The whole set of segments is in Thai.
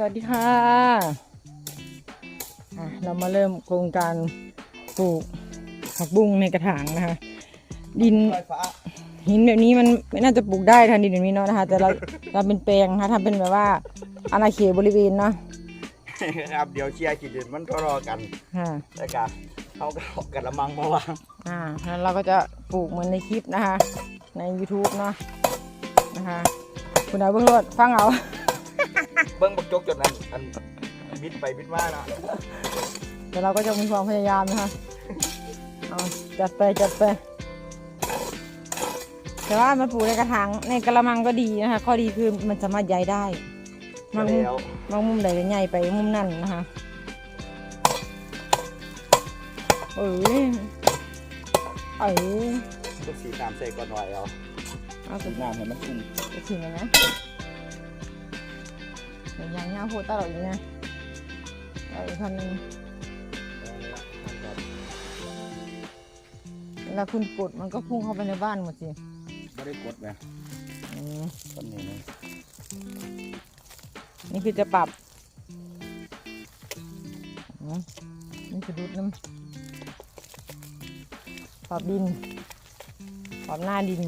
สวัสดีค่ะอะเรามาเริ่มโครงการปลูกผักบุ้งในกระถางนะคะ ดินไฟฟ้าหินแบบนี้มันไม่น่าจะปลูกได้ทันดินแบบนี้เนาะนะคะ แต่เราเราเป็นแปลงนะคะทำเป็นแบบว่าอาณาเขตบริเวณเนาะครับเดี๋ยวเชียร์ขีดเด่นมันก็รอกันค่ะแล้วกันเขาก็เอากระมังมาวางอ่าแล้วเราก็จะปลูกเหมือนในคลิปนะคะ ใน YouTube เนาะนะคะ คุณเอาเพิ่งรดฟังเอา เบิ้งบักจกจนอันอันบิดไปบิดมาเนาะเดี๋ยวเราก็จะมีความพยายามนะคะเอาจัดไปจัดไป แต่ว่ามาปลูกในกระถางในกระมังก็ดีนะคะ ข้อดีคือมันสามารถย้ายได้บางมุมแล้วบางมุมใดก็ใหญ่ไปมุมนั่นนะคะเอ้ยเอ้ยทุกสีน้ำใส่ก่อนหน่อยเอาเอาสุสีดน้ำให้มันชุ่มจะถึงแล้วนะ เดี๋ยวยางเงาโพดตลอดอยู่นะเอาอีกคนนึงเวลาคุณกดมันก็พุ่งเข้าไปในบ้านหมดสิไม่ได้กดนะอืมต้นนี้นะนี่คือจะปรับอืมนี่คือดูดน้ำปรับดินปรับหน้าดิน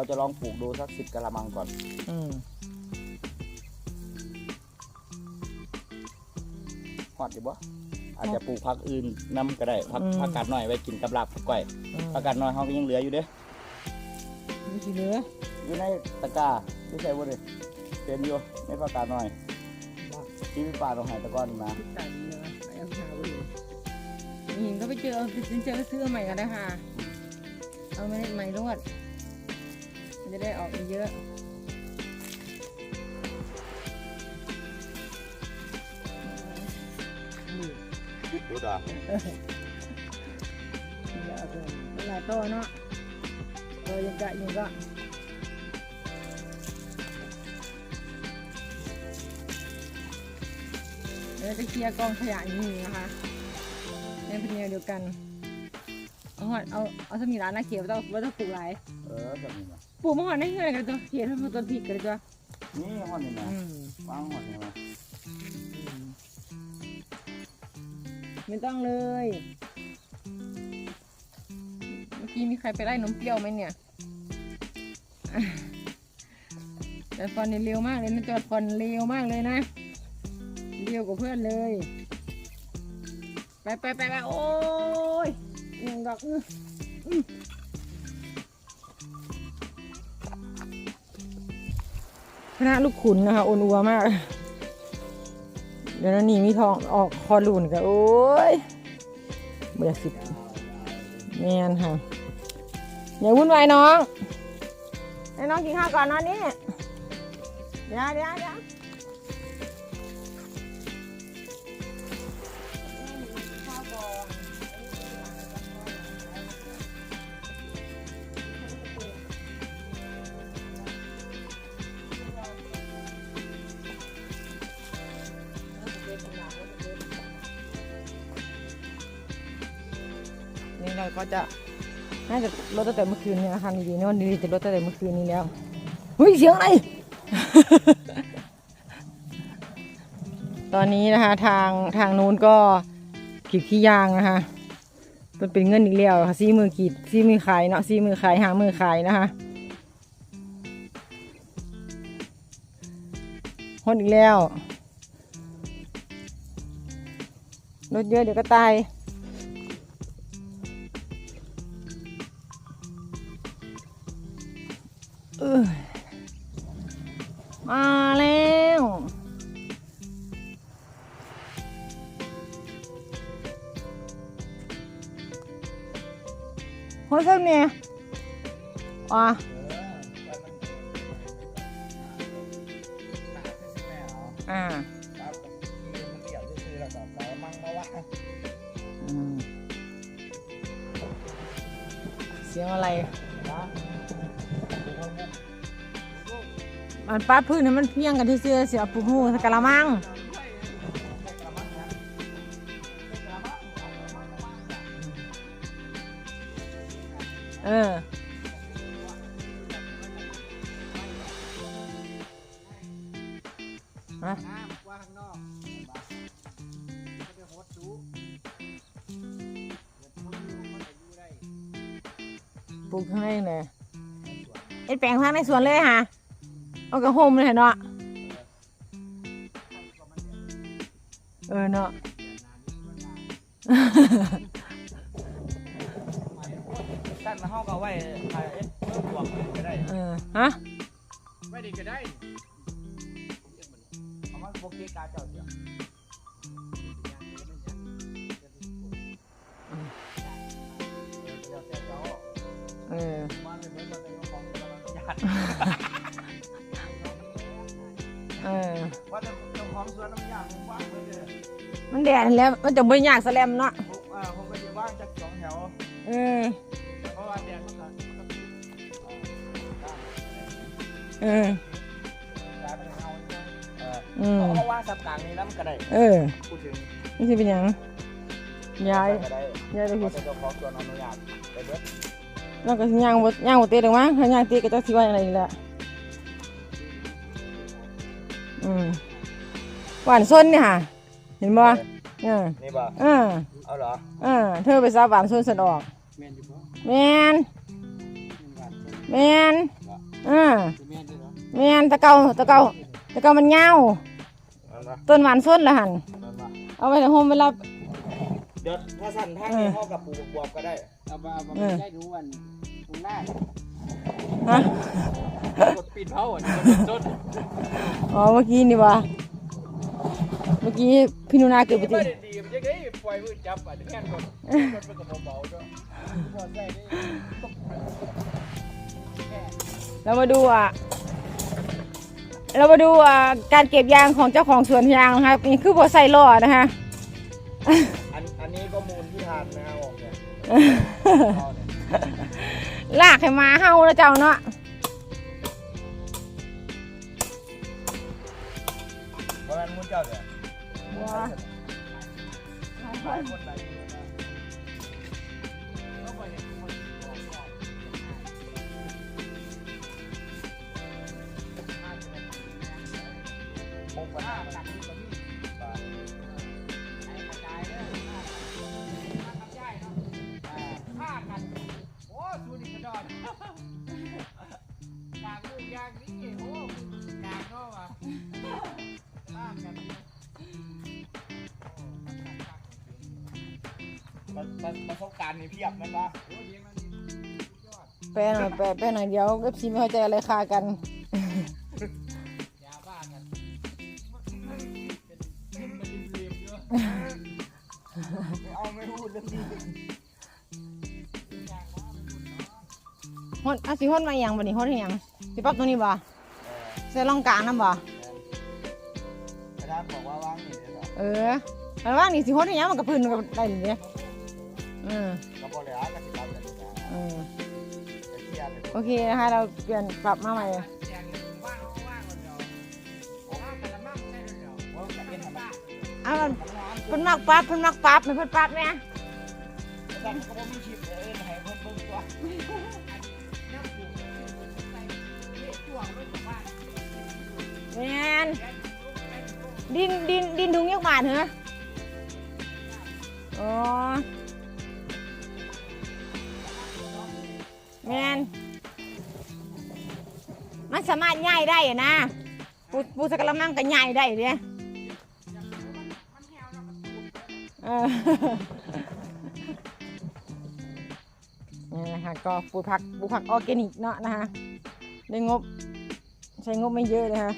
เราจะลองปลูกดูสักสิบกระมังก่อน อืมฮอดดีบ่อาจจะปลูกผักอื่นนํก็ได้ผักอืม ผักกาดหน่อยไว้กินกับลาบกับก้อยอืมผักกาดหน่อยเขาก็ยังเหลืออยู่เด้นี่คือเหลืออยู่ในตะกร้าไม่ใช่บ่เด้เป็นอยู่ในผักกาดหน่อยที่พี่ป่าต้องหายตะก้อนมาพิการเนื้อไอ้เอาหาบุหรี่นี่ก็ไปเจอไปเจอซื้อใหม่กันนะคะเอาไม่ไม่รวดมัน จะได้ออกเยอะดูดอะเยอะเกินเป็นหลายโตเนาะโตยังกะยังก็เดี๋ยวจะเคลียร์กองขยะนี่นะคะในเป็นแนวเดียวกัน เอาหอดเอาเอาสมีร้านนาเขียวว่าต้องว่าต้องปลูกหลายเออแบบนี้นะ ปลูกมะฮอดได้เงินกันตัวเขียนทำต้นพริกกันเลยจ้ะนี่ฮอดนี่นะอืมวางฮอดนี่มาไม่ต้องเลย เมื่อกี้มีใครไปไล่นมเปรี้ยวไหมเนี่ย แต่ฟอนเนี่ยเร็วมากเลยนะจอดฟอนเร็วมากเลยนะ เร็วกว่าเพื่อนเลย ไปไปไปไปโอ้ยหนึ่งดอกอื้อ คณะลูกขุนนะคะอ้นอัวมาก เดี๋ยวนี้มีทองออกคอรุนกันโอ้ยเบื่อสิบแมนค่ะ อย่าวุ่นวายน้องให้น้องกินข้าวก่อนนอนนี่เดี๋ยวเดี๋ยวเดี๋ยว เราก็จะน่าจะลดตั้งแต่เมื่อคืนนี้นะคะดีๆเนอะดีๆจะลดตั้งแต่เมื่อคืนนี้แล้วเฮ้ยเสียงอะไร ตอนนี้นะคะทางทางนู้นก็ขีดขี้ยางนะคะมันเป็นเงินอีกแล้วค่ะซีมือขีดซีมือขายเนาะซีมือขายหามือขายนะคะหดอีกแล้วรถเยอะเดี๋ยวก็ตาย มาแล้วโหสักเนี่ยอะอ่าเสียงอะไร อันป้าพื้นนี่มันเพียงกันที่เสื้อเสียปูหูใสกะละมังเออมาปลูกข้างในเนี่ยเอ็ดแปลงข้างในสวนเลยฮะ เอากระโฮมเลยเนาะเออเนาะตั้งมาห้องก็ไว้ถ่ายเอ็ดเพิ่มบวกก็ได้เออฮะไม่ดีก็ได้เอามาโบกี้การเจ้าเดียวเดี๋ยวเจ้าเออมันเป็นเหมือนมันเป็นของญาติเอ ว่าแต่เจ้าของสวนน้ำยางผมว่างเลยเลยมันแดดแล้ว มันจะไม่ยากแสลมเนาะผมอ่าผมก็จะว่างจากสองแถวเออเพราะว่าแดดมันก็มันก็เออย้ายไปเงาใช่ไหมเอออืมเขาว่างสับกลางนี้แล้วมันก็ได้เออพูดถึงนี่สิเป็นหยังย้ายก็ได้ย้ายไปเพผิราะดแต่เจ้าของสวนอนุญาตไปเบิด แล้วก็สิย่างบ่ย่างบ่เตะดอกมั้งถ้าย่างเตะก็จะสิว่าอย่างไรอีกแหละ อืมหวานส้นเนี่ยค่ะ เห็นบ่เออนี่บ่เออเอาเหรอเออเธอไปซาหวานส้นสนออกแมนอยู่ปะแมนแมนแมนบาทเออคือแมนด้วยเหรอแมนตะเกาตะเกาตะเกามันยาวเอามาต้นหวานส้นละหันเอามาเอาไว้ในโฮมเวลาเดี๋ยวถ้าสั่นทางนี้เข้ากับปลูกบวบก็ได้เอาไปเอาไปเออได้รู้วันตรงหน้า ฮะกดปิดเผาอะนี่มันต้นอ๋อเมื่อกี้นี่วะเมื่อกี้พี่นุนาเกิดอุบัติไม่เหได้ตุดีมันยังไงปล่อยมือจับอะแค่นก่อนรถมันก็เบาๆด้วยพอใส่นี่ต้องแค่เรามาดูอะ เรามาดูอะการเก็บยางของเจ้าของสวนยางนะครับนี่คือบ่ใส่ล้อนะคะอันอันนี้ก็มูลที่ทานนะครับผมเนี่ยเอาเนี่ย ลากให้มาเฮาแล้วเจ้าเนาะเพราะฉะนั้นมูลเจ้าเนี่ย ประประประสบการณ์นี่เพียบนั่นปะโอ้เลี้ยงแล้วนี่สุดยอดแปลหน่อยแปลแปลหน่อยเดียวเอฟซีไม่เข้าใจอะไรคากัน ยาบ้ากันเป็นเป็นมันเรียบๆเยอะไม่เอาไม่พูดเรื่องนี้ฮอนอะสิฮอนมาอหย่างบ่นี่ฮอนอหย่างสิปรับตรงนี้บ่ใส่ร่องกลางนํบ่กระดาษบอกว่าว่างนี่เลยเหรอเออแต่ว่านี่สิฮอนอหย่างมันก็พื้นมันก็ได้เลยเด้ เออก็บอกเลยอะกสิกรรมกันดีกว่าเออจะเคลียร์เลยโอเคนะคะ เราเปลี่ยนปรับมาใหม่แจกว่างเอาว่างคนเดียวว่างกันละมั่งใช่เดียวว่าจะเป็นทำไมเอามันเพิ่นมักปรับเพิ่นมักปรับให้เพิ่นปรับแหม่แต่ก็บ่มีชิปเลยเอ็นให้เพิ่นเพิ่นตัวน้ำปูใส่เล็กตัวรถของบ้านแม่นแจกลูกแจกลูกดินดินดินถุงยักบาทเหรออ๋อ แมนมันสามารถย่ายได้อะนะปูปูสกกระมังก็ย่ายได้เด้เออนี่นะคะก็ปลูกผักปลูกผักออร์แกนิกเนาะนะคะได้งบ ใช้งบไม่เยอะเลยค่ะ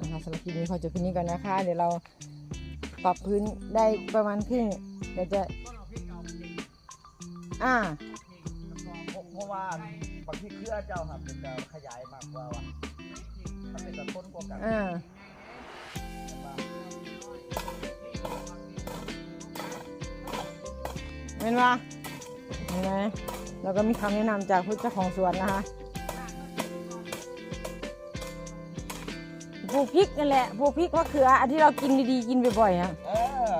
นะคะสำหรับคลิปนี้ขอจบคลิปนี้ก่อนนะคะ เดี๋ยวเราปรับพื้นได้ประมาณครึ่งเดี๋ยวจะต้นเอา ริกเอาพริกอ่าเพราะว่าบางทีเครือเจ้าครับเป็นจะขยายมากกว่าว่ะมันเป็นตะต้นกว่ากันอ่าเห็นปะเห็นไหมเราก็มีคำแนะนำจากผู้เจ้าของสวนนะคะปลูกพริกนั่นแหละปลูกพริกมะเขืออันที่เรากินดีๆกินบ่อยๆอะเอ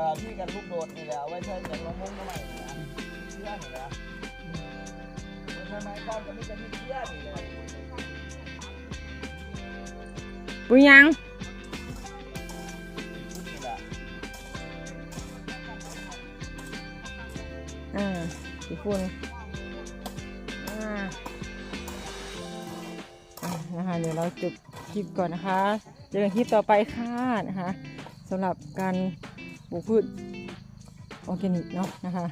อพี่กันลูกโดดนี่แหละเอาไว้ใช้เงินลงมุ้งทำไมนี่นะเชื่อนี่นะทำไมก้อ ปุยยังนี่แหละอ่าสีฝุ่นอะนะคะเดี๋ยวเราจบคลิปก่อนนะคะเจอกันคลิปต่อไปค่ะนะคะสำหรับการปลูกพืชออร์แกนิกเนาะนะคะ